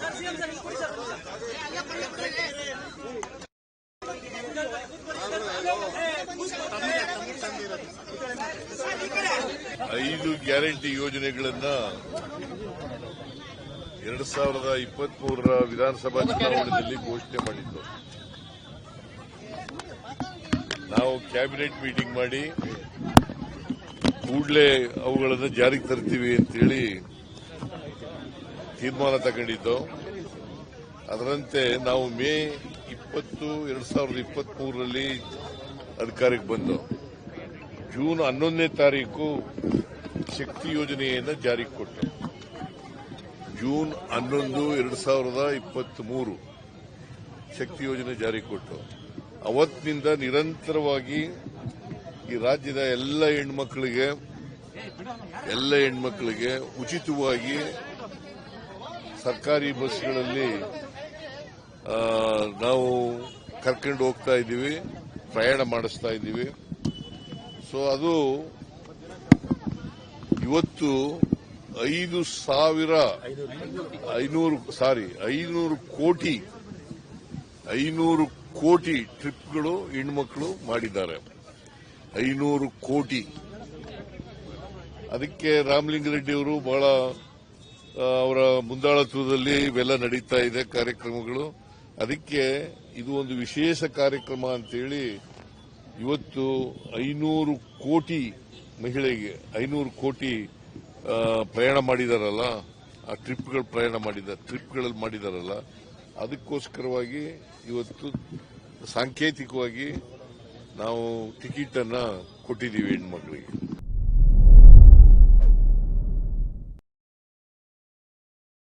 Sir CM sir ಕೊಡಿ sir ಐದು guarantee ಯೋಜನೆಗಳನ್ನು ಎರಡು ಸಾವಿರದ ಇಪ್ಪತ್ಮೂರರ ವಿಧಾನಸಭಾ ಚುನಾವಣೆಯಲ್ಲಿ ಘೋಷಣೆ ಮಾಡಿದ್ದು ನಾವು ಕ್ಯಾಬಿನೆಟ್ ಮೀಟಿಂಗ್ ಮಾಡಿ ಕೂಡಲೇ ಅವುಗಳನ್ನು ಜಾರಿಗೆ ತರ್ತೀವಿ ಅಂತೇಳಿ ತೀರ್ಮಾನ ತಗೊಂಡಿದ್ದು, ಅದರಂತೆ ನಾವು ಮೇ ಇಪ್ಪತ್ತು, ಎರಡು ಸಾವಿರದ ಇಪ್ಪತ್ಮೂರರಲ್ಲಿ ಅಧಿಕಾರಕ್ಕೆ ಬಂದು. ಜೂನ್ ಹನ್ನೊಂದನೇ ತಾರೀಕು ಶಕ್ತಿ ಯೋಜನೆಯನ್ನು ಜಾರಿಗೆ ಕೊಟ್ಟು ಜೂನ್ ಹನ್ನೊಂದು ಎರಡು ಸಾವಿರದ ಇಪ್ಪತ್ತ್ ಮೂರು ಶಕ್ತಿ ಯೋಜನೆ ಜಾರಿಗೆ ಕೊಟ್ಟು ಅವತ್ತಿನಿಂದ ನಿರಂತರವಾಗಿ ಈ ರಾಜ್ಯದ ಎಲ್ಲ ಹೆಣ್ಮಕ್ಳಿಗೆ ಎಲ್ಲ ಹೆಣ್ಮಕ್ಳಿಗೆ ಉಚಿತವಾಗಿ ಸರ್ಕಾರಿ ಬಸ್ಗಳಲ್ಲಿ ನಾವು ಕರ್ಕೊಂಡು ಹೋಗ್ತಾ ಇದ್ದೀವಿ, ಪ್ರಯಾಣ ಮಾಡಿಸ್ತಾ ಇದ್ದೀವಿ. ಸೊ ಅದು ಇವತ್ತು ಐದು ಸಾವಿರ ಐನೂರು, ಸಾರಿ, ಐನೂರು ಕೋಟಿ ಐನೂರು ಕೋಟಿ ಟ್ರಿಪ್ಗಳು ಹೆಣ್ಮಕ್ಳು ಮಾಡಿದ್ದಾರೆ. ಐನೂರು ಕೋಟಿ. ಅದಕ್ಕೆ ರಾಮಲಿಂಗಾರೆಡ್ಡಿ ಅವರು ಬಹಳ ಅವರ ಮುಂದಾಳತ್ವದಲ್ಲಿ ಇವೆಲ್ಲ ನಡೀತಾ ಇದೆ ಕಾರ್ಯಕ್ರಮಗಳು. ಅದಕ್ಕೆ ಇದು ಒಂದು ವಿಶೇಷ ಕಾರ್ಯಕ್ರಮ ಅಂತೇಳಿ ಇವತ್ತು ಐನೂರು ಕೋಟಿ ಮಹಿಳೆಗೆ, ಐನೂರು ಕೋಟಿ ಪ್ರಯಾಣ ಮಾಡಿದಾರಲ್ಲ, ಆ ಟ್ರಿಪ್ಗಳು ಪ್ರಯಾಣ ಮಾಡಿದ, ಟ್ರಿಪ್ಗಳಲ್ಲಿ ಮಾಡಿದಾರಲ್ಲ, ಅದಕ್ಕೋಸ್ಕರವಾಗಿ ಇವತ್ತು ಸಾಂಕೇತಿಕವಾಗಿ ನಾವು ಟಿಕೆಟ್ ಅನ್ನ ಕೊಟ್ಟಿದ್ದೀವಿ ಹೆಣ್ಮಕ್ಳಿಗೆ.